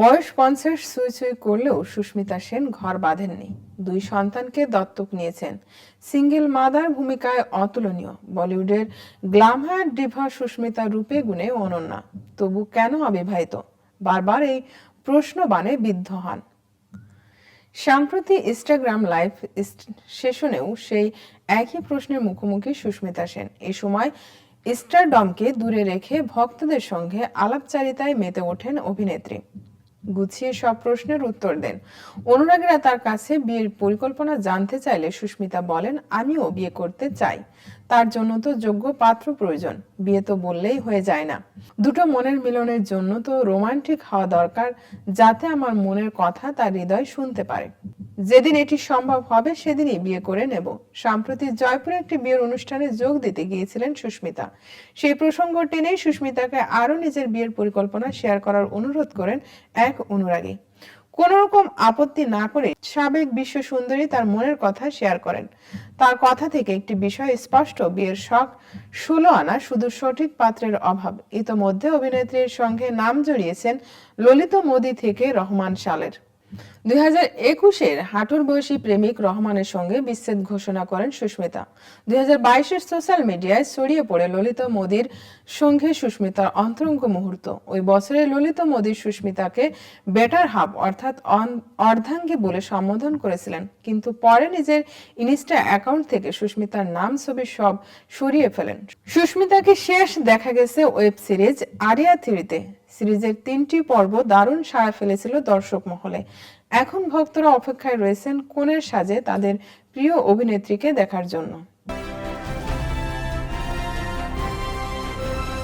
বয়স পঞ্চাশ সুই সুই করলেও সুস্মিতা সেন ঘর বাঁধেননি। দুই সন্তানকে দত্তক নিয়েছেন। সিঙ্গেল মাদার ভূমিকায় অতুলনীয়। বলিউডের গ্লামার ডিভা সুস্মিতা রূপে গুণে অনন্যা। তবু কেন অবিবাহিত? বারবার এই প্রশ্ন বানে বিদ্ধ হন। সাম্প্রতি ইনস্টাগ্রাম লাইভ সেশনেও সেই একই প্রশ্নের মুখোমুখি সুস্মিতা সেন। এ সময় স্টারডমকে দূরে রেখে ভক্তদের সঙ্গে আলাপচারিতায় মেতে ওঠেন অভিনেত্রী। গুছিয়ে সব প্রশ্নের উত্তর দেন। অনুরাগীরা তার কাছে বিয়ের পরিকল্পনা জানতে চাইলে সুস্মিতা বলেন, আমিও বিয়ে করতে চাই। তার জন্য তো যোগ্য পাত্র প্রয়োজন। বিয়ে তো বললেই হয়ে যায় না। দুটো মনের মিলনের জন্য তো রোমান্টিক হওয়া দরকার, যাতে আমার মনের কথা তার হৃদয় শুনতে পারে। যেদিন এটি সম্ভব হবে, সেদিনই বিয়ে করে নেব। সম্প্রতি জয়পুরে একটি বিয়ের অনুষ্ঠানে যোগ দিতে গিয়েছিলেন সুস্মিতা। সেই প্রসঙ্গ টেনেই সুস্মিতাকে আরও নিজের বিয়ের পরিকল্পনা শেয়ার করার অনুরোধ করেন এক অনুরাগী। কোন রকম আপত্তি না করে সাবেক বিশ্ব সুন্দরী তার মনের কথা শেয়ার করেন। তার কথা থেকে একটি বিষয় স্পষ্ট, বিয়ের শখ ষোলো আনা শুধু সঠিক পাত্রের অভাব। ইতোমধ্যে অভিনেত্রীর সঙ্গে নাম জড়িয়েছেন ললিত মোদি থেকে রহমান সালের একুশের বয়সী প্রেমিক রহমানের সঙ্গে বিচ্ছেদ ঘোষণা করেন সুস্মিতা। দুই হাজার সোশ্যাল মিডিয়ায় ছড়িয়ে পড়ে ললিত সঙ্গে সুস্মিতার অন্তরঙ্গ মুহূর্ত। ওই বছরে ললিত সুস্মিতাকে বেটার হাব অর্থাৎ অর্ধাঙ্গী বলে সম্বোধন করেছিলেন। কিন্তু পরে নিজের ইনস্টা অ্যাকাউন্ট থেকে সুস্মিতার নাম, ছবি সব সরিয়ে ফেলেন। সুস্মিতাকে শেষ দেখা গেছে ওয়েব সিরিজ আরিয়া থ্রিতে। সিরিজের তিনটি পর্ব দারুণ সাড়া ফেলেছিল দর্শক মহলে। এখন ভক্তরা অপেক্ষায় রয়েছেন কোনের সাজে তাদের প্রিয় অভিনেত্রীকে দেখার জন্য।